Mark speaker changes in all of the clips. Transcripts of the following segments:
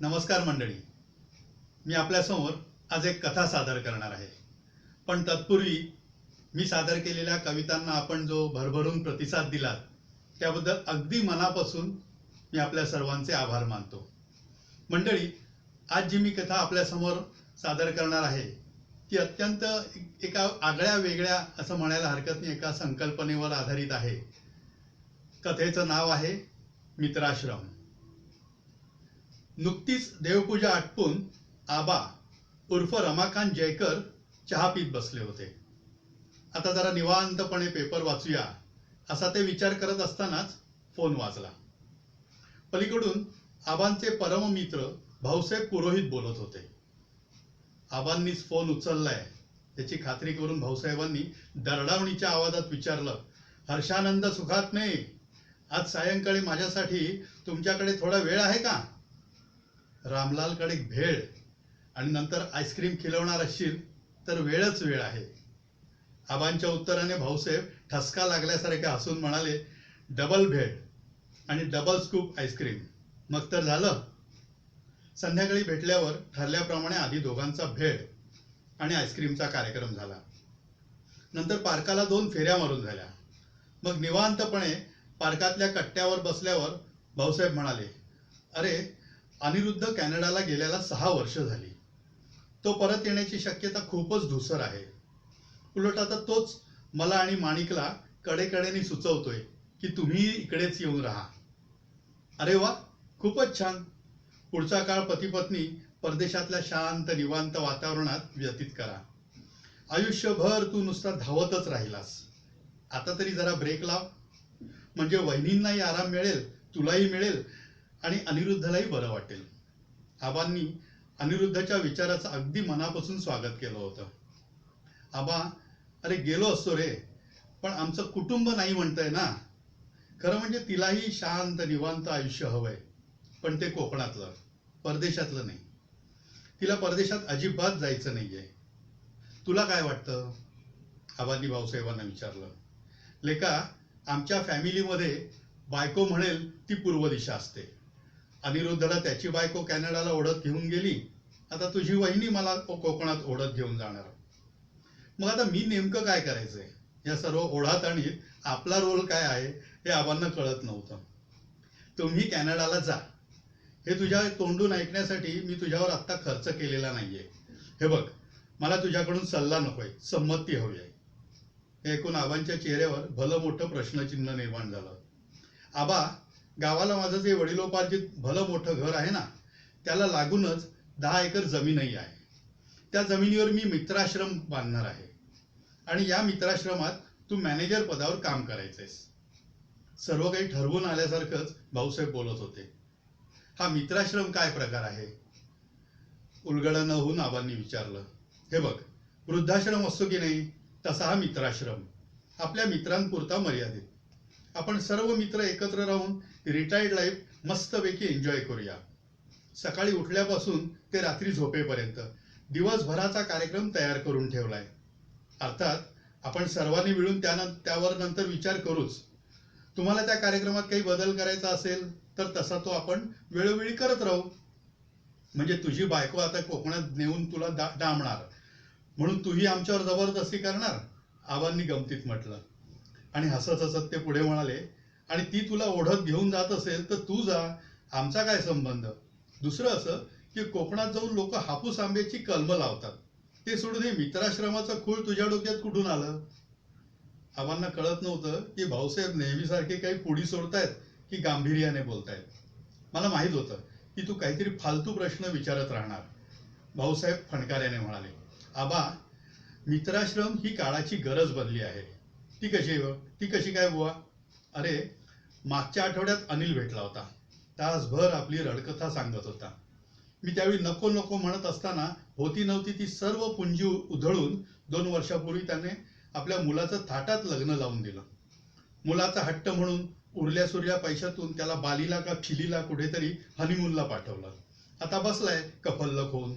Speaker 1: नमस्कार मंडळी. मी आपल्यासमोर आज एक कथा सादर करणार आहे. पण तत्पूर्वी मी सादर केलेल्या कवितांना आपण जो भरभरून प्रतिसाद दिलात त्याबद्दल अगदी मनापासून मी आपल्या सर्वांचे आभार मानतो. मंडळी आज जी मी कथा आपल्यासमोर सादर करणार आहे ती अत्यंत एका आगळ्या वेगळ्या असं म्हणायला हरकत नाही एका संकल्पनेवर आधारित आहे. कथेचं नाव आहे मित्राश्रम. नुकतीच देवपूजा आटपून आबा उर्फ रमाकांत जयकर चहा पीत बसले होते. आता जरा निवांतपणे पेपर वाचूया असा ते विचार करत असतानाच फोन वाजला. पलीकडून आबांचे परममित्र भाऊसाहेब पुरोहित बोलत होते. आबांनीच फोन उचललाय. त्याची खात्री करून भाऊसाहेबांनी दरडावणीच्या आवाजात विचारलं हर्षानंद सुखात नाही. आज सायंकाळी माझ्यासाठी तुमच्याकडे थोडा वेळ आहे का? रामलालकडे भेळ आणि नंतर आईस्क्रीम खिलवणार असशील तर वेळच वेळ आहे. आबांच्या उत्तराने भाऊसाहेब ठसका लागल्यासारखे हसून म्हणाले डबल भेळ आणि डबल स्कूप आईस्क्रीम. मग तर झालं. संध्याकाळी भेटल्यावर ठरल्याप्रमाणे आधी दोघांचा भेळ आणि आईस्क्रीमचा कार्यक्रम झाला. नंतर पार्काला दोन फेऱ्या मारून झाल्या. मग निवांतपणे पार्कातल्या कट्ट्यावर बसल्यावर भाऊसाहेब म्हणाले अरे अनिरुद्ध कॅनडाला गेल्याला सहा वर्ष झाली. तो परत येण्याची शक्यता खूपच धुसर आहे. उलट आता तोच मला आणि माणिकला कडेकडेने सुचवतोय की तुम्ही इकडेच येऊन राहा. अरे वा खूपच छान. पुढचा काळ पतीपत्नी परदेशातल्या शांत निवांत वातावरणात व्यतीत करा. आयुष्यभर तू नुसता धावतच राहिलास. आता तरी जरा ब्रेक लाव. म्हणजे वहिनींनाही आराम मिळेल तुलाही मिळेल आणि अनिरुद्धलाही बरं वाटेल. आबांनी अनिरुद्धच्या विचाराचं अगदी मनापासून स्वागत केलं होतं. आबा अरे गेलो असतो रे पण आमचं कुटुंब नाही म्हणतंय ना. खरं म्हणजे तिलाही शांत निवांत आयुष्य हवंय पण ते कोकणातलं परदेशातलं नाही. तिला परदेशात अजिबात जायचं नाहीये. तुला काय वाटतं? आबांनी भाऊसाहेबांना विचारलं. लेका आमच्या फॅमिलीमध्ये बायको म्हणेल ती पूर्व दिशा असते. अनिरुद्धला त्याची बायको कॅनडाला ओढत घेऊन गेली. आता तुझी वहिनी मला कोकणात ओढत घेऊन जाणार. मग आता मी नेमकं काय करायचंय? या सर्व ओढाताणीत आपला रोल काय आहे हे आबांना कळत नव्हतं. तुम्ही कॅनडाला जा. हे तुझ्या तोंडून ऐकण्यासाठी मी तुझ्यावर आत्ता खर्च केलेला नाहीये. हे बघ मला तुझ्याकडून सल्ला नकोय संमती हवी आहे. हे ऐकून आबांच्या चेहऱ्यावर भलं मोठं प्रश्नचिन्ह निर्माण झालं. आबा गावाला माझं जे वडिलोपार्जित भलं मोठं घर आहे ना त्याला लागूनच दहा एकर जमीनही आहे. त्या जमिनीवर मी मित्राश्रम बांधणार आहे. आणि या मित्राश्रमात तू मॅनेजर पदावर काम करायचंयस. सर्व काही ठरवून आल्यासारखंच भाऊसाहेब बोलत होते. हा मित्राश्रम काय प्रकार आहे? उलगडा न होऊन आबांनी विचारलं. हे बघ वृद्धाश्रम असतो की नाही तसा हा मित्राश्रम. आपल्या मित्रांपुरता मर्यादित. आपण सर्व मित्र एकत्र राहून रिटायर्ड लाईफ मस्तपैकी एन्जॉय करूया. सकाळी उठल्यापासून ते रात्री झोपेपर्यंत. दिवसभराचा कार्यक्रम तयार करून ठेवलाय. अर्थात आपण सर्वांनी मिळून त्यानं त्यावर नंतर विचार करूच. तुम्हाला त्या कार्यक्रमात काही बदल करायचा असेल तर तसा तो आपण वेळोवेळी करत राहू. म्हणजे तुझी बायको आता कोकणात नेऊन तुला दा डांबणार म्हणून तूही आमच्यावर जबरदस्ती करणार आबांनी गमतीत म्हटलं. आणि हसत हसत ते पुढे म्हणाले आणि ती तुला ओढत घेऊन जात असेल तर तू जा. आमचा काय संबंध? दुसरं असं की कोकणात जाऊन लोक हापूस आंब्याची कलम लावतात. ते सोडून हे मित्राश्रमाचं खूळ तुझ्या डोक्यात कुठून आलं? आम्हाला कळत नव्हतं की भाऊसाहेब नेहमीसारखे काही पुढी सोडतायत की गांभीर्याने बोलतायत. मला माहीत होतं की तू काहीतरी फालतू प्रश्न विचारत राहणार. भाऊसाहेब फणकाऱ्याने म्हणाले आबा मित्राश्रम ही काळाची गरज बनली आहे. ती कशी आहे ती कशी काय बुवा? अरे मागच्या आठवड्यात अनिल भेटला होता. तासभर आपली रडकथा सांगत होता. मी त्यावेळी नको नको म्हणत असताना होती नव्हती ती सर्व पुंजी उधळून दोन वर्षापूर्वी त्याने आपल्या मुलाचं थाटात लग्न लावून दिलं. मुलाचा हट्ट म्हणून उरल्या सुरल्या पैशातून त्याला बालीला का फिलीला कुठेतरी हनीमूनला पाठवलं. आता बसलाय कफल्लक होऊन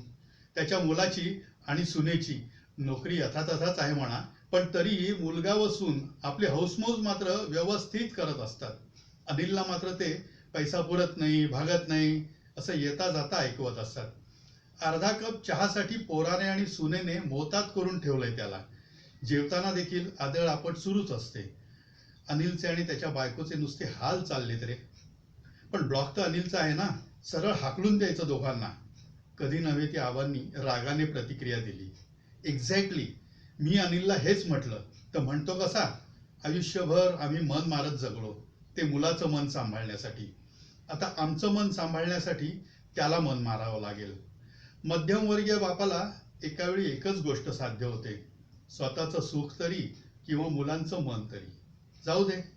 Speaker 1: त्याच्या मुलाची आणि सुनेची नोकरी यथातथाच आहे म्हणा पण तरीही मुलगा व सून आपली हौसमौज मात्र व्यवस्थित करत असतात. अनिलला मात्र ते पैसा पुरत नाही भागत नाही असं येता जाता ऐकवत असतात. अर्धा कप चहासाठी पोराने आणि सुनेने मोतात करून ठेवलंय त्याला. जेवताना देखील आदळ आपट सुरूच असते. अनिलचे आणि त्याच्या बायकोचे नुसते हाल चाललेत रे. पण ब्लॉक तर अनिलचा आहे ना. सरळ हाकलून द्यायचं दोघांना. कधी नव्हे ती आबांनी रागाने प्रतिक्रिया दिली. एक्झॅक्टली मी अनिलला हेच म्हटलं. तर म्हणतो कसा? आयुष्यभर आम्ही मन मारत जगलो. ते मुलाचं मन सांभाळण्यासाठी. आता आमचं मन सांभाळण्यासाठी त्याला मन मारावं लागेल. मध्यमवर्गीय बापाला एकावेळी एकच गोष्ट साध्य होते. स्वतःचं सुख तरी किंवा मुलांचं मन तरी. जाऊ दे.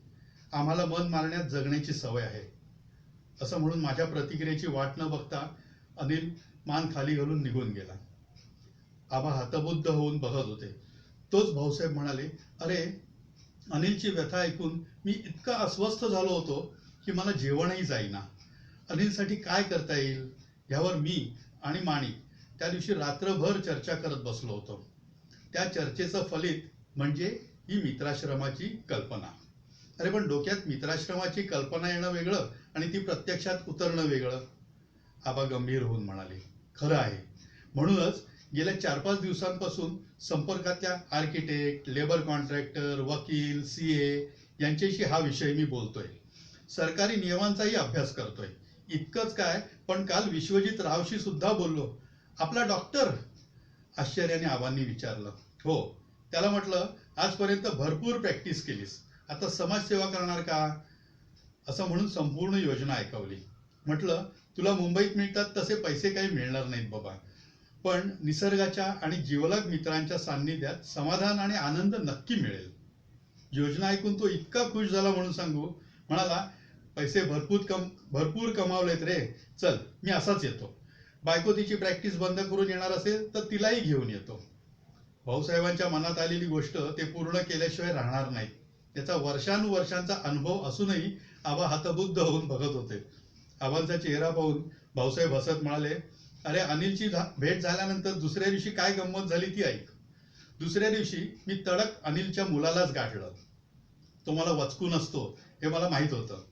Speaker 1: आम्हाला मन मारण्यात जगण्याची सवय आहे. असं म्हणून माझ्या प्रतिक्रियेची वाट न बघता अनिल मान खाली घालून निघून गेला. आबा हतबुद्ध होऊन बघत होते. तोच भाऊसाहेब म्हणाले अरे अनिलची व्यथा ऐकून मी इतका अस्वस्थ झालो होतो की मला जेवणही जाईना. अनिलसाठी काय करता येईल यावर मी आणि माणिक त्या दिवशी रात्रभर चर्चा करत बसलो होतो. त्या चर्चेचं फलित म्हणजे ही मित्राश्रमाची कल्पना. अरे पण डोक्यात मित्राश्रमाची कल्पना येणं वेगळं आणि ती प्रत्यक्षात उतरणं वेगळं. आबा गंभीर होऊन म्हणाले खरं आहे. म्हणूनच गेल्या चार पाच दिवसांपासून संपर्कातल्या आर्किटेक्ट लेबर कॉन्ट्रॅक्टर वकील सी ए यांच्याशी हा विषय मी बोलतोय. सरकारी नियमांचाही अभ्यास करतोय. इतकंच काय पण काल विश्वजित रावशी सुद्धा बोललो. आपला डॉक्टर आश्चर्याने आबांनी विचारलं. हो त्याला म्हटलं आजपर्यंत भरपूर प्रॅक्टिस केलीस. आता समाजसेवा करणार का? असं म्हणून संपूर्ण योजना ऐकवली. म्हटलं तुला मुंबईत मिळतात तसे पैसे काही मिळणार नाहीत बाबा. पण निसर्गाच्या आणि जीवलग मित्रांच्या सान्निध्यात समाधान आणि आनंद नक्की मिळेल. योजना ऐकून तो इतका खुश झाला म्हणून सांगू. म्हणाला पैसे भरपूर कम भरपूर कमावलेत रे. चल मी असाच येतो. बायको तिची प्रॅक्टिस बंद करून येणार असेल तर तिलाही घेऊन येतो. भाऊसाहेबांच्या मनात आलेली गोष्ट ते पूर्ण केल्याशिवाय राहणार नाही. त्याचा वर्षानुवर्षांचा अनुभव असूनही आबा हातबुद्ध होऊन बघत होते. आबांचा चेहरा पाहून भाऊसाहेब हसत म्हणाले अरे अनिलची भेट झाल्यानंतर दुसऱ्या दिवशी काय गंमत झाली ती ऐक. दुसऱ्या दिवशी मी तडक अनिलच्या मुलालाच गाठलं. तो मला वचकून असतो हे मला माहीत होतं.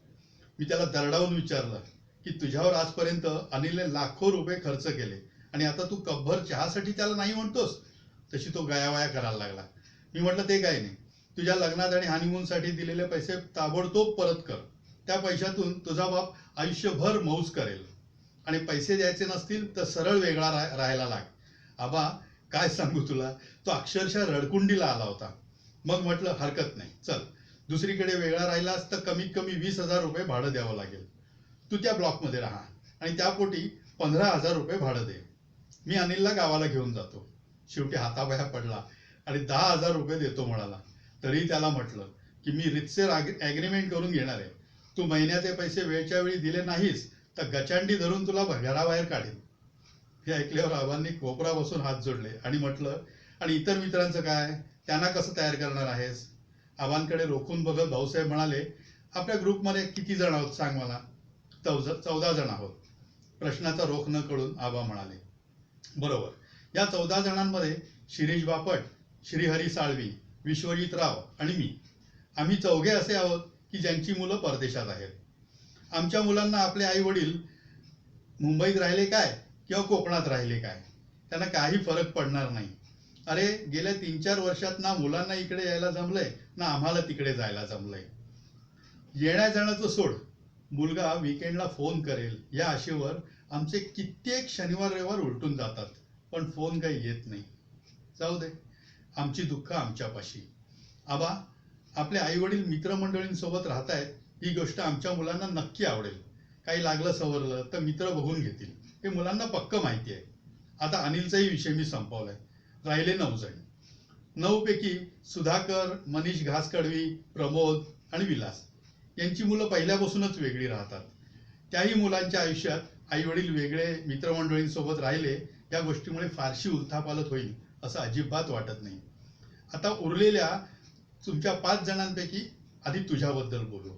Speaker 1: मी त्याला दरडावून विचारलं की तुझ्यावर आजपर्यंत अनिलने लाखो रुपये खर्च केले आणि आता तू कपभर चहासाठी त्याला नाही म्हणतोस? तशी तो गयावया करायला लागला. मी म्हटलं ते काय नाही. तुझ्या लग्नात आणि हानिमूनसाठी दिलेले पैसे ताबडतोब परत कर. त्या पैशातून तुझा बाप आयुष्यभर मौज करेल. आणि पैसे द्यायचे नसतील तर सरळ वेगळा रा राहायला लाग. आबा काय सांगू तुला? तो अक्षरशः रडकुंडीला आला होता. मग म्हटलं हरकत नाही. चल. दुसरीकडे वेगळा राहिलास तर कमीत कमी वीस हजार रुपये भाडं द्यावं लागेल. तू त्या ब्लॉकमध्ये राहा. आणि त्यापोटी पंधरा हजार रुपये भाडं दे. मी अनिलला गावाला घेऊन जातो. शेवटी हाताबाया पडला आणि दहा हजार रुपये देतो म्हणाला. तरी त्याला म्हटलं की मी रितसेर ॲग्रीमेंट करून घेणार आहे. तू महिन्याचे पैसे वेळच्या वेळी दिले नाहीस तर गचांडी धरून तुला घराबाहेर काढेल. हे ऐकल्यावर आबांनी कोपरा बसून हात जोडले आणि म्हटलं आणि इतर मित्रांचं काय? त्यांना कसं तयार करणार आहेस? आबांकडे रोखून बघत भाऊसाहेब म्हणाले आपल्या ग्रुपमध्ये किती जण आहोत सांग मला? चौदा चौदा जण आहोत. प्रश्नाचा रोख न कळून आबा म्हणाले बरोबर. या चौदा जणांमध्ये शिरीष बापट श्रीहरी साळवी विश्वजित राव आणि मी. आम्ही चौघे असे आहोत की ज्यांची मुलं परदेशात आहेत. आमच्या मुलांना आपले आई वडील मुंबईत राहिले काय किंवा कोकणात राहिले काय? त्यांना काही फरक पडणार नाही. अरे गेल्या तीन चार वर्षात ना मुलांना इकडे यायला जमलंय ना आम्हाला तिकडे जायला जमलंय. येण्या जाण्याचं सोड. मुलगा विकेंडला फोन करेल. या आशेवर आमचे कित्येक शनिवार रविवार उलटून जातात. पण फोन काही येत नाही. जाऊ दे. आमची दुःख आमच्यापाशी. आबा आपले आई वडील मित्रमंडळींसोबत आहेत ही गोष्ट आमच्या मुलांना नक्की आवडेल. काही लागलं सवरलं तर मित्र बघून घेतील. हे मुलांना पक्क माहिती आहे. आता अनिलचाही विषय मी संपवलाय. राहिले नऊ जण. नऊ पैकी सुधाकर मनीष घासकडवी प्रमोद आणि विलास. यांची मुलं पहिल्यापासूनच वेगळी राहतात. त्याही मुलांच्या आयुष्यात आई वडील वेगळे मित्रमंडळींसोबत राहिले या गोष्टीमुळे फारशी उलथापालत होईल असं अजिबात वाटत नाही. आता उरलेल्या तुमच्या पाच जणांपैकी आधी तुझ्याबद्दल बोलू.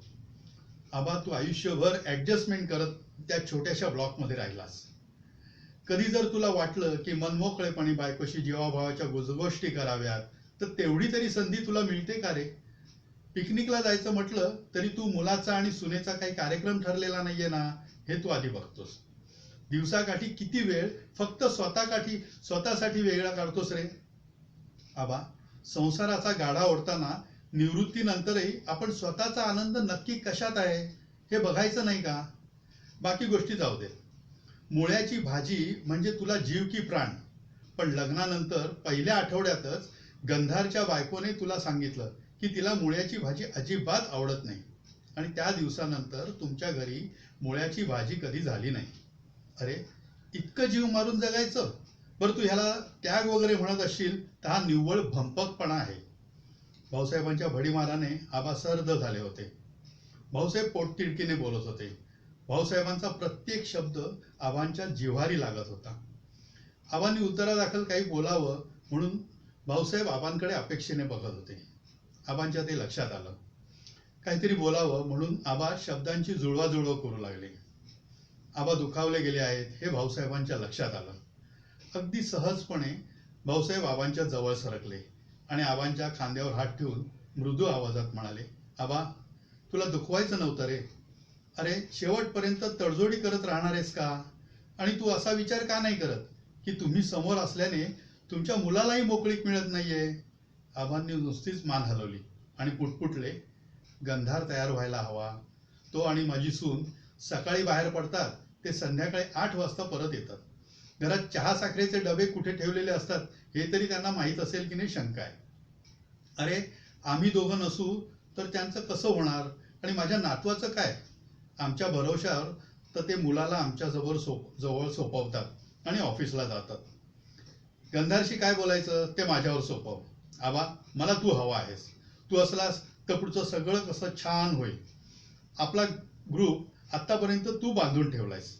Speaker 1: आबा तू आयुष्यभर ॲडजस्टमेंट करत त्या छोट्याशा ब्लॉकमध्ये राहिलास. कधी जर तुला वाटलं की मनमोकळेपणे बायकोशी जीवाभावाच्या गोष्टी कराव्यात तर तेवढी तरी संधी तुला मिळते का रे? पिकनिकला जायचं म्हटलं तरी तू मुलाचा आणि सुनेचा काही कार्यक्रम ठरलेला नाहीये ना हे तू आधी बघतोस. दिवसाकाठी किती वेळ फक्त स्वतःकाठी स्वतःसाठी वेगळा काढतोस रे? आबा संसाराचा गाडा ओढताना निवृत्तीनंतरही आपण स्वतःचा आनंद नक्की कशात आहे हे बघायचं नाही का? बाकी गोष्टी जाऊ दे. मुळ्याची भाजी म्हणजे तुला जीव की प्राण. पण लग्नानंतर पहिल्या आठवड्यातच गंधारच्या बायकोने तुला सांगितलं की तिला मुळ्याची भाजी अजिबात आवडत नाही. आणि त्या दिवसानंतर तुमच्या घरी मुळ्याची भाजी कधी झाली नाही. अरे इतकं जीव मारून जगायचं? बरं तू ह्याला त्याग वगैरे म्हणत असशील तर हा निव्वळ भंपकपणा आहे. भाऊसाहेबांच्या भडीमाराने आबा सर्द झाले होते. भाऊसाहेब पोटतिडकीने बोलत होते. भाऊसाहेबांचा प्रत्येक शब्द आबांच्या जिव्हारी लागत होता. आबांनी उत्तरादाखल काही बोलावं म्हणून भाऊसाहेब आबांकडे अपेक्षेने बघत होते. आबांच्या ते लक्षात आलं. काहीतरी बोलावं म्हणून आबा शब्दांची जुळवाजुळव करू लागले. आबा दुखावले गेले आहेत हे भाऊसाहेबांच्या लक्षात आलं. अगदी सहजपणे भाऊसाहेब आबांच्या जवळ सरकले. आणि आबांच्या खांद्यावर हात ठेवून मृदू आवाजात म्हणाले आबा तुला दुखवायचं नव्हतं रे. अरे शेवटपर्यंत तडजोडी करत राहणारेस का? आणि तू असा विचार का नाही करत की तुम्ही समोर असल्याने तुमच्या मुलालाही मोकळीक मिळत नाहीये? आबांनी नुसतीच मान हलवली आणि पुटपुटले गंधार तयार व्हायला हवा. तो आणि माझी सून सकाळी बाहेर पडतात. ते संध्याकाळी आठ वाजता परत येतात. घरात चहा साखरेचे डबे कुठे ठेवलेले असतात हे तरी त्यांना माहीत असेल की नाही शंका आहे. अरे आम्ही दोघं नसू तर त्यांचं कसं होणार? आणि माझ्या नातवाचं काय? आमच्या भरोशावर तर ते मुलाला आमच्याजवळ सोप जवळ सोपवतात आणि ऑफिसला जातात. गंधारशी काय बोलायचं? ते माझ्यावर सोपव. आबा मला तू हवा आहेस. तू असलास तर पुढचं सगळं कसं छान होईल. आपला ग्रुप आत्तापर्यंत तू बांधून ठेवलायस.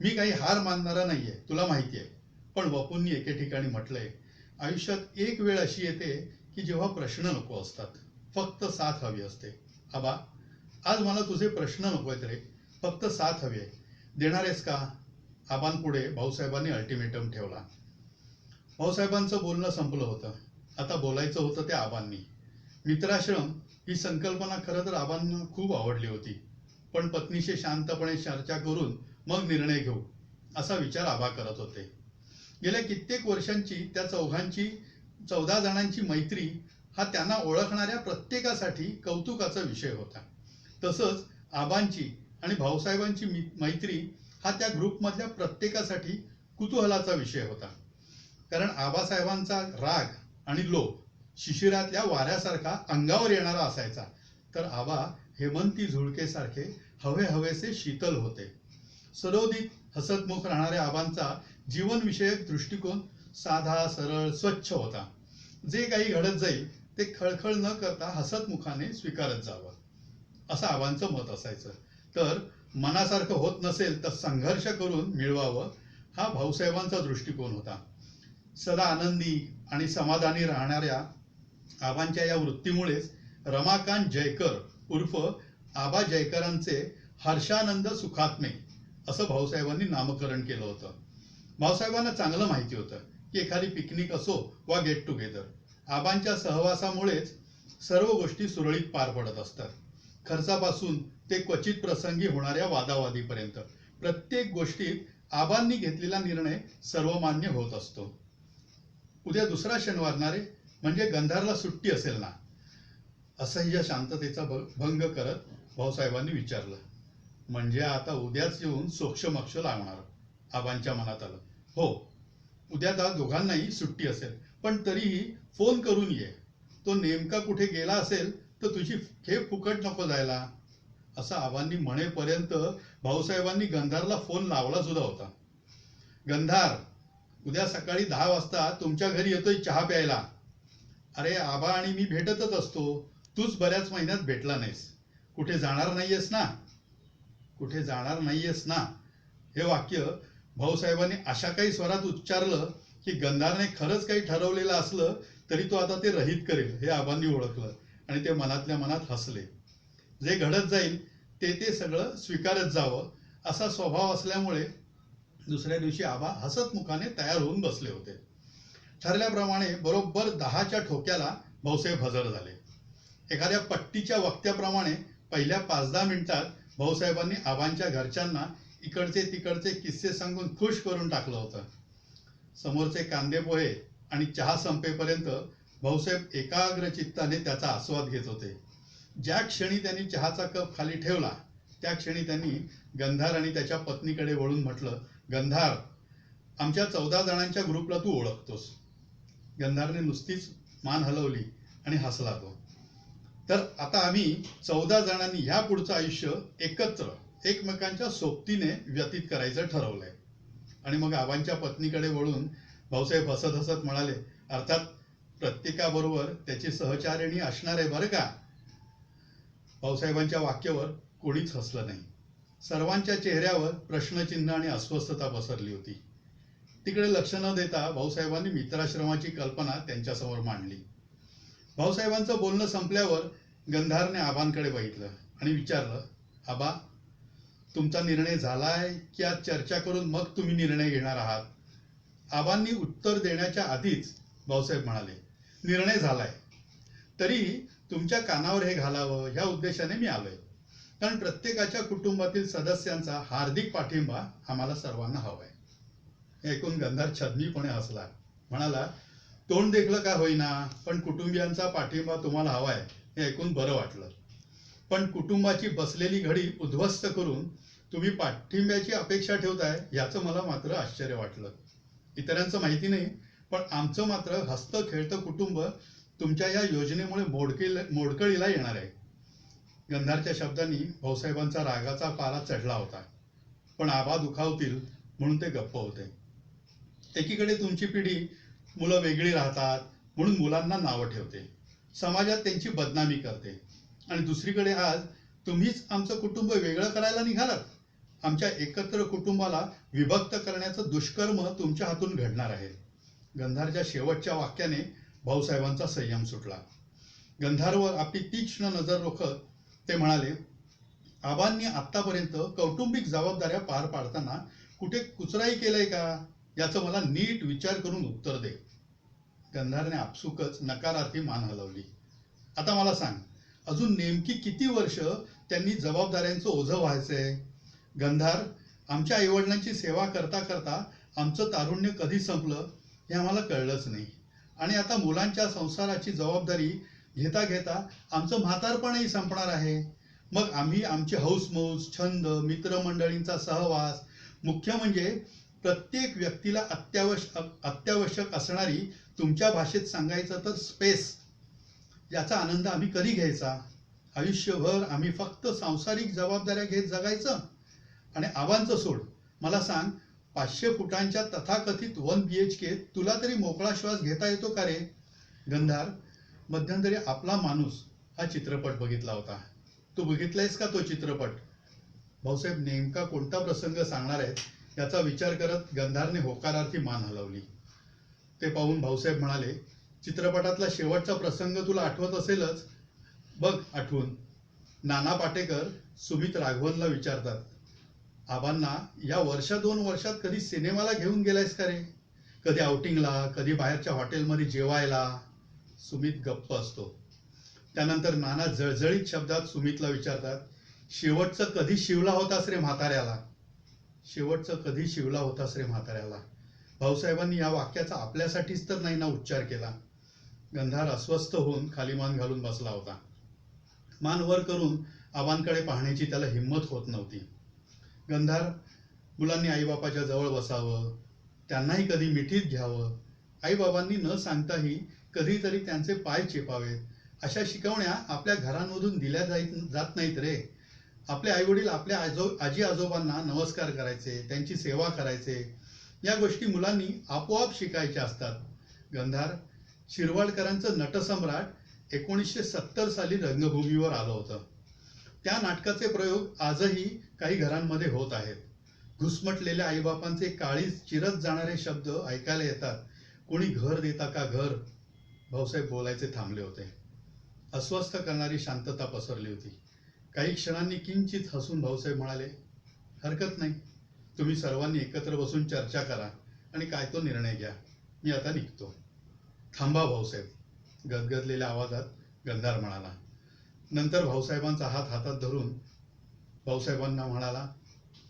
Speaker 1: मी काही हार मानणारा नाहीये तुला माहिती आहे पण बापूंनी एके ठिकाणी म्हटलंय आयुष्यात एक वेळ अशी येते की जेव्हा प्रश्न नको असतात. फक्त साथ हवी असते. आबा आज मला तुझे प्रश्न नको आहेत रे. फक्त साथ हवी आहे. देणार आहेस का? आबांपुढे भाऊसाहेबांनी अल्टिमेटम ठेवला. भाऊसाहेबांचं बोलणं संपलं होतं. आता बोलायचं होतं त्या आबांनी. मित्राश्रम ही संकल्पना खरं तर आबांना खूप आवडली होती. पण पत्नीशी शांतपणे चर्चा करून मग निर्णय घेऊ असा विचार आबा करत होते. गेल्या कित्येक वर्षांची त्या चौघांची चौदा जणांची मैत्री हा त्यांना ओळखणाऱ्या प्रत्येकासाठी कौतुकाचा विषय होता. तसंच आबांची आणि भाऊसाहेबांची मैत्री हा त्या ग्रुपमधल्या प्रत्येकासाठी कुतूहलाचा विषय होता. कारण आबासाहेबांचा राग आणि लोभ शिशिरातल्या वाऱ्यासारखा अंगावर येणारा असायचा. तर आबा हेमंती झुळकेसारखे हवे हवेसे शीतल होते. सरोदित हसतमुख राहणाऱ्या आबांचा जीवनविषयक दृष्टिकोन साधा सरळ स्वच्छ होता. जे काही घडत जाईल ते खळखळ न करता हसतमुखाने स्वीकारत जावं. असं आबांचं मत असायचं. तर मनासारखं होत नसेल तर संघर्ष करून मिळवावं हा भाऊसाहेबांचा दृष्टिकोन होता. सदा आनंदी आणि समाधानी राहणाऱ्या आबांच्या या वृत्तीमुळेच रमाकांत जयकर उर्फ आबा जयकरांचे हर्षानंद सुखात्मे असं भाऊसाहेबांनी नामकरण केलं होतं. भाऊसाहेबांना चांगलं माहिती होतं की एखादी पिकनिक असो वा गेट टुगेदर आबांच्या सहवासामुळेच सर्व गोष्टी सुरळीत पार पडत असतात. खर्चापासून ते क्वचित प्रसंगी होणाऱ्या वादावादीपर्यंत प्रत्येक गोष्टीत आबांनी घेतलेला निर्णय सर्वमान्य होत असतो. उद्या दुसरा शनिवार ना म्हणजे गंधारला सुट्टी असेल ना? असह्य शांततेचा भंग करत भाऊसाहेबांनी विचारलं. म्हणजे आता उद्याच येऊन सोक्षमक्ष लागणार आबांच्या मनात आलं. हो. उद्या त्या दोघांनाही सुट्टी असेल. पण तरीही फोन करून ये. तो नेमका कुठे गेला असेल तर तुझी खेप फुकट नको जायला. असं आबांनी म्हणेपर्यंत भाऊसाहेबांनी गंधारला फोन लावला सुद्धा होता. गंधार उद्या सकाळी दहा वाजता तुमच्या घरी येतोय चहा प्यायला. अरे आबा आणि मी भेटतच असतो. तूच बऱ्याच महिन्यात भेटला नाहीस. कुठे जाणार नाहीयेस ना? कुठे जाणार नाहीयेस ना? हे वाक्य भाऊसाहेबांनी अशा काही स्वरात उच्चारलं की गंधारने खरंच काही ठरवलेलं असलं तरी तो आता ते रहित करेल हे आबांनी ओळखलं आणि ते मनातल्या मनात हसले. जे घडत जाईल ते ते सगळं स्वीकारत जावं असा स्वभाव असल्यामुळे दुसऱ्या दिवशी आबा हसतमुखाने तयार होऊन बसले होते. ठरल्याप्रमाणे बरोबर दहाच्या ठोक्याला भाऊसाहेब हजर झाले. एखाद्या पट्टीच्या वक्त्याप्रमाणे पहिल्या पाच दहा मिनिटात भाऊसाहेबांनी आबांच्या घरच्यांना इकडचे तिकडचे किस्से सांगून खुश करून टाकलं होतं. समोरचे कांदे पोहे आणि चहा संपेपर्यंत भाऊसाहेब एकाग्र चित्ताने त्याचा आस्वाद घेत होते. ज्या क्षणी त्यांनी चहाचा कप खाली ठेवला त्या क्षणी त्यांनी गंधार आणि त्याच्या पत्नीकडे वळून म्हटलं गंधार आमच्या चौदा जणांच्या ग्रुपला तू ओळखतोस. गंधारने नुसतीच मान हलवली आणि हसला तो. तर आता आम्ही चौदा जणांनी ह्या पुढचं आयुष्य एकत्र एकमेकांच्या सोबतीने व्यतीत करायचं ठरवलंय. आणि मग आबांच्या पत्नीकडे वळून भाऊसाहेब हसत हसत म्हणाले अर्थात प्रत्येकाबरोबर त्याची सहचारिणी असणार आहे बरं का? भाऊसाहेबांच्या वाक्यावर कोणीच हसलं नाही. सर्वांच्या चेहऱ्यावर प्रश्नचिन्ह आणि अस्वस्थता पसरली होती. तिकडे लक्ष न देता भाऊसाहेबांनी मित्राश्रमाची कल्पना त्यांच्यासमोर मांडली. भाऊसाहेबांचं बोलणं संपल्यावर गंधारने आबांकडे बघितलं आणि विचारलं आबा तुमचा निर्णय झालाय की आज चर्चा करून मग तुम्ही निर्णय घेणार आहात? आबांनी उत्तर देण्याच्या आधीच भाऊसाहेब म्हणाले निर्णय झालाय. तरी तुमच्या कानावर हे घालावं ह्या उद्देशाने मी आलोय. कारण प्रत्येकाच्या कुटुंबातील सदस्यांचा हार्दिक पाठिंबा आम्हाला सर्वांना हवाय. हे ऐकून गंधार छदमीपणे हसला? म्हणाला तोंड देखलं का होईना पण कुटुंबियांचा पाठिंबा तुम्हाला हवाय हे ऐकून बरं वाटलं. पण कुटुंबाची बसलेली घडी उद्ध्वस्त करून तुम्ही पाठिंब्याची अपेक्षा ठेवताय याचं मला मात्र आश्चर्य वाटलं. इतरांचं माहिती नाही पण आमचं मात्र हस्त खेळतं कुटुंब तुमच्या या योजनेमुळे मोडकेल मोडकळीला येणार आहे. गंधारच्या शब्दांनी भाऊसाहेबांचा रागाचा पारा चढला होता. पण आबा दुखावतील म्हणून ते गप्प होते. एकीकडे तुमची पिढी मुलं वेगळी राहतात म्हणून मुलांना नावं ठेवते. समाजात त्यांची बदनामी करते. आणि दुसरीकडे आज तुम्हीच आमचं कुटुंब वेगळं करायला निघालात. आमच्या एकत्र कुटुंबाला विभक्त करण्याचं दुष्कर्म तुमच्या हातून घडणार आहे. गंधारच्या शेवटच्या वाक्याने भाऊसाहेबांचा संयम सुटला. गंधारवर आपली तीक्ष्ण नजर रोखत ते म्हणाले आबांनी आतापर्यंत कौटुंबिक जबाबदाऱ्या पार पाडताना कुठे कुचराई केलंय का? याचं मला नीट विचार करून उत्तर दे. गंधारने आपसुकच नकारार्थी मान हलवली. आता मला सांग अजून नेमकी किती वर्ष त्यांनी जबाबदाऱ्यांचं ओझं व्हायचंय? गंधार आमच्या आईवडिलांची सेवा करता करता आमचं तारुण्य कधी संपलं हे आम्हाला कळलंच नाही. आणि आता मुलांच्या संसाराची जबाबदारी घेता घेता आमचं म्हातारपणही संपणार आहे. मग आम्ही आमचे हौसमौज छंद मित्रमंडळींचा सहवास मुख्य म्हणजे प्रत्येक व्यक्तीला अत्यावश्यक अत्यावश्यक असणारी तुमच्या भाषेत सांगायचं तर स्पेस याचा आनंद आम्ही कधी घ्यायचा? आयुष्यभर आम्ही फक्त सांसारिक जबाबदाऱ्या घेत जगायचं? आणि आव्हानचं सोड. मला सांग पाचशे फुटांच्या तथाकथित वन बी एच के तुला तरी मोकळा श्वास घेता येतो का रे? गंधार मध्यंतरी आपला माणूस हा चित्रपट बघितला होता. तू बघितलायस का तो चित्रपट? भाऊसाहेब नेमका कोणता प्रसंग सांगणार आहेत याचा विचार करत गंधारने होकारार्थी मान हलवली. ते पाहून भाऊसाहेब म्हणाले चित्रपटातला शेवटचा प्रसंग तुला आठवत असेलच? बघ आठवून. नाना पाटेकर सुमित राघवनला विचारतात आबांना या वर्षा दोन वर्षात कधी सिनेमाला घेऊन गेलायस का रे? कधी आउटिंगला कधी बाहेरच्या हॉटेलमध्ये जेवायला? सुमित गप्प असतो. त्यानंतर नाना जळजळीत शब्दात सुमितला विचारतात शेवटचं कधी शिवला होतास रे म्हाताऱ्याला? शेवटचं कधी शिवला होतास रे म्हाताऱ्याला? भाऊसाहेबांनी या वाक्याचा आपल्यासाठीच तर नाही ना उच्चार केला. गंधार अस्वस्थ होऊन खाली मान घालून बसला होता. मान वर करून आबांकडे पाहण्याची त्याला हिंमत होत नव्हती. गंधार मुलांनी आईबापाच्या जवळ बसावं त्यांनाही कधी मिठीत घ्यावं आईबाबांनी न सांगताही कधीतरी त्यांचे पाय चेपावेत अशा शिकवण्या आपल्या घरांमधून दिल्या जाई जात नाहीत रे. आपले आईवडील आपल्या आजो आजी आजोबांना नमस्कार करायचे त्यांची सेवा करायचे या गोष्टी मुलांनी आपोआप शिकायच्या असतात. गंधार शिरवाडकरांचं नटसम्राट एकोणीसशे सत्तर साली रंगभूमीवर आलं होतं. त्या नाटकाचे प्रयोग आजही काही घरांमध्ये होत आहेत. घुसमटलेल्या आईबापांचे काळीच चिरत जाणारे शब्द ऐकायला येतात. कोणी घर देता का घर? भाऊसाहेब बोलायचे थांबले होते. अस्वस्थ करणारी शांतता पसरली होती. काही क्षणांनी किंचित हसून भाऊसाहेब म्हणाले हरकत नाही. तुम्ही सर्वांनी एकत्र बसून चर्चा करा आणि काय तो निर्णय घ्या. मी आता निघतो. थांबा भाऊसाहेब. गदगदलेल्या आवाजात गंधार म्हणाला. नंतर भाऊसाहेबांचा हात हातात धरून भाऊसाहेबांना म्हणाला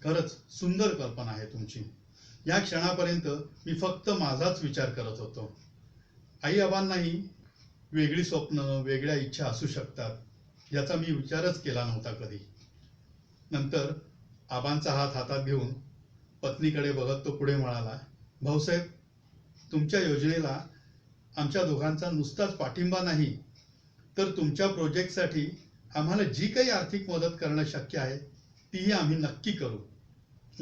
Speaker 1: खरंच सुंदर कल्पना आहे तुमची. या क्षणापर्यंत मी फक्त माझाच विचार करत होतो. आई आबांनाही वेगळी स्वप्न वेगळ्या इच्छा असू शकतात याचा मी विचारच केला नव्हता कधी. नंतर आबांचा हात हातात घेऊन पत्नीकडे बघत तो पुढे म्हणाला भाऊसाहेब तुमच्या योजनेला आमच्या दोघांचा नुसताच पाठिंबा नाही तर तुमच्या प्रोजेक्टसाठी आम्हाला जी काही आर्थिक मदत करणं शक्य आहे तीही आम्ही नक्की करू.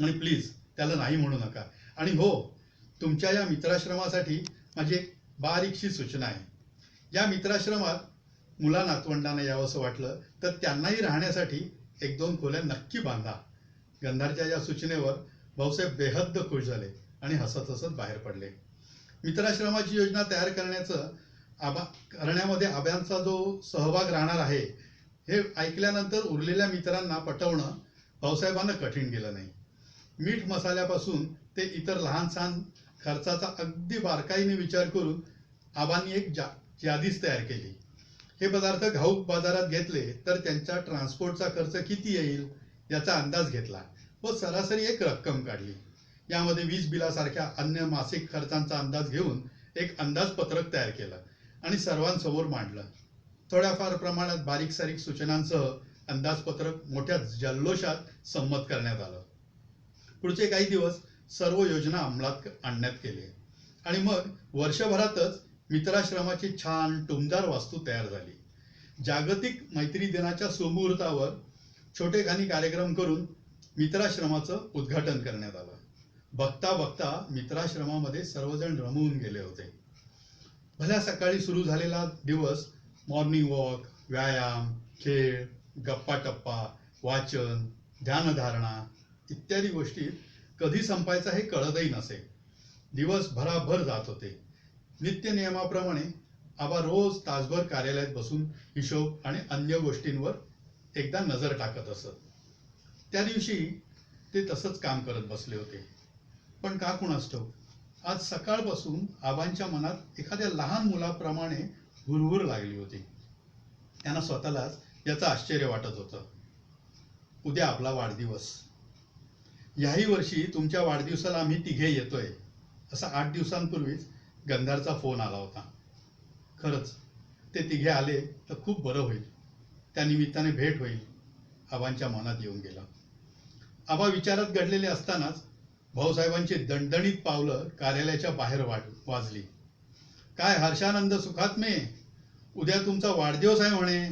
Speaker 1: आणि प्लीज त्याला नाही म्हणू नका. आणि हो तुमच्या या मित्राश्रमासाठी माझी एक बारीकशी सूचना आहे. या मित्राश्रमात मुला नातवंडांना यावंसं वाटलं तर त्यांनाही राहण्यासाठी एक दोन खोल्या नक्की बांधा. गंधारच्या या सूचनेवर भाऊसाहेब बेहद्द खुश झाले आणि हसत हसत बाहेर पडले. मित्राश्रमाची योजना तयार करण्याचं आबा करण्यामध्ये आब्यांचा जो सहभाग राहणार आहे हे ऐकल्यानंतर उरलेल्या मित्रांना पटवणं भाऊसाहेबांना कठीण गेलं नाही. मीठ मसाल्यापासून ते इतर लहान सहान खर्चाचा अगदी बारकाईने विचार करून आबांनी एक जा यादीच तयार केली. हे पदार्थ घाऊक बाजारात घेतले तर त्यांच्या ट्रान्सपोर्टचा खर्च किती येईल याचा अंदाज घेतला व सरासरी एक रक्कम काढली. यामध्ये वीज बिलासारख्या अन्य मासिक खर्चांचा अंदाज घेऊन एक अंदाजपत्रक तयार केलं आणि सर्वांसमोर मांडलं. थोड्याफार प्रमाणात बारीक सारीक सूचनांसह अंदाजपत्रक मोठ्या जल्लोषात संमत करण्यात आलं. पुढचे काही दिवस सर्व योजना अंमलात आणण्यात केली. आणि मग वर्षभरातच मित्राश्रमाची छान टुमदार वास्तू तयार झाली. जागतिक मैत्री दिनाच्या सुमुहूर्तावर छोटेखानी कार्यक्रम करून मित्राश्रमाचं उद्घाटन करण्यात आलं. बघता बघता मित्राश्रमामध्ये सर्वजण रमवून गेले होते. भल्या सकाळी सुरू झालेला दिवस मॉर्निंग वॉक व्यायाम खेळ गप्पा टप्पा वाचन ध्यानधारणा इत्यादी गोष्टी कधी संपायचा हे कळतही नसे. दिवस भराभर जात होते. नित्य नियमाप्रमाणे आबा रोज तासभर कार्यालयात बसून हिशोब आणि अन्य गोष्टींवर एकदा नजर टाकत असत. त्या दिवशी ते तसंच काम करत बसले होते. पण का कोण असतो आज सकाळपासून आबांच्या मनात एखाद्या लहान मुलाप्रमाणे हुरहुर लागली होती. त्यांना स्वतःलाच याचं आश्चर्य वाटत होतं. उद्या आपला वाढदिवस. याही वर्षी तुमच्या वाढदिवसाला आम्ही तिघे येतोय असा आठ दिवसांपूर्वीच गंधारचा फोन आला होता. खरंच ते तिघे आले तर खूप बरं होईल. त्या निमित्ताने भेट होईल आबांच्या मनात येऊन गेला. आबा विचारात घडलेले असतानाच भाऊसाहेबांची दणदणीत पावलं कार्यालयाच्या बाहेर वाट वाजली. काय हर्षानंद सुखात्मे? उद्या तुमचा वाढदिवस आहे म्हणे.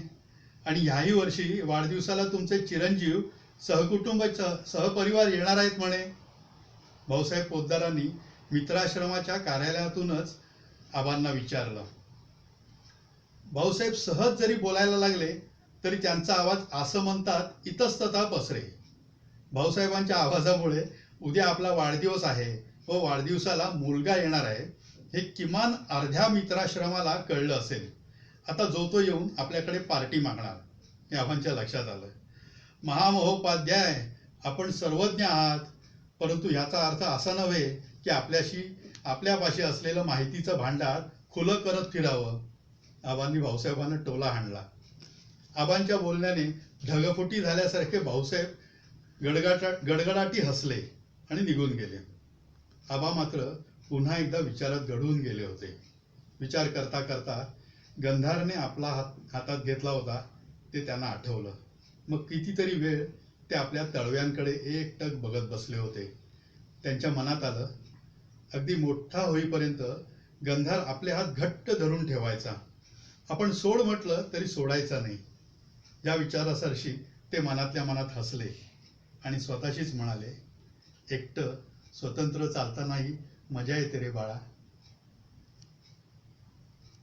Speaker 1: आणि ह्याही वर्षी वाढदिवसाला तुमचे चिरंजीव सहकुटुंब सहपरिवार येणार आहेत म्हणे. भाऊसाहेब पोद्दारांनी मित्राश्रमाच्या कार्यालयातूनच आबांना विचारलं. भाऊसाहेब सहज जरी बोलायला लागले तरी त्यांचा आवाज असं म्हणतात इतस्तता पसरे. भाऊसाहेबांच्या आवाजामुळे उद्या आपला वाढदिवस आहे. व वाढदिवसाला मुलगा येणार आहे. हे किमान अर्ध्या मित्राश्रमाला कळलं असेल. आता जो तो येऊन आपल्याकडे पार्टी मागणार. हे आबांच्या लक्षात आलं महामहोपाध्याय आपण सर्वज्ञ आहात. परंतु ह्याचा अर्थ असा नव्हे की आपल्याशी आपल्यापाशी असलेलं माहितीचं भांडार खुलं करत फिरावं. आबांनी भाऊसाहेबांना टोला हाणला. आबांच्या बोलण्याने ढगफुटी झाल्यासारखे भाऊसाहेब गडगडा गडगडाटी हसले. आणि निघून गेले. आबा मात्र पुन्हा एकदा विचारात घडून गेले होते. विचार करता करता गंधारने आपला हात हातात घेतला होता ते त्यांना आठवलं. मग कितीतरी वेळ ते आपल्या तळव्यांकडे एकटक बघत बसले होते. त्यांच्या मनात आलं अगदी मोठा होईपर्यंत गंधार आपले हात घट्ट धरून ठेवायचा. आपण सोड म्हटलं तरी सोडायचा नाही. या विचारासरशी ते मनातल्या मनात हसले आणि स्वतःशीच म्हणाले एकटं स्वतंत्र चालतानाही मजा येते रे बाळा.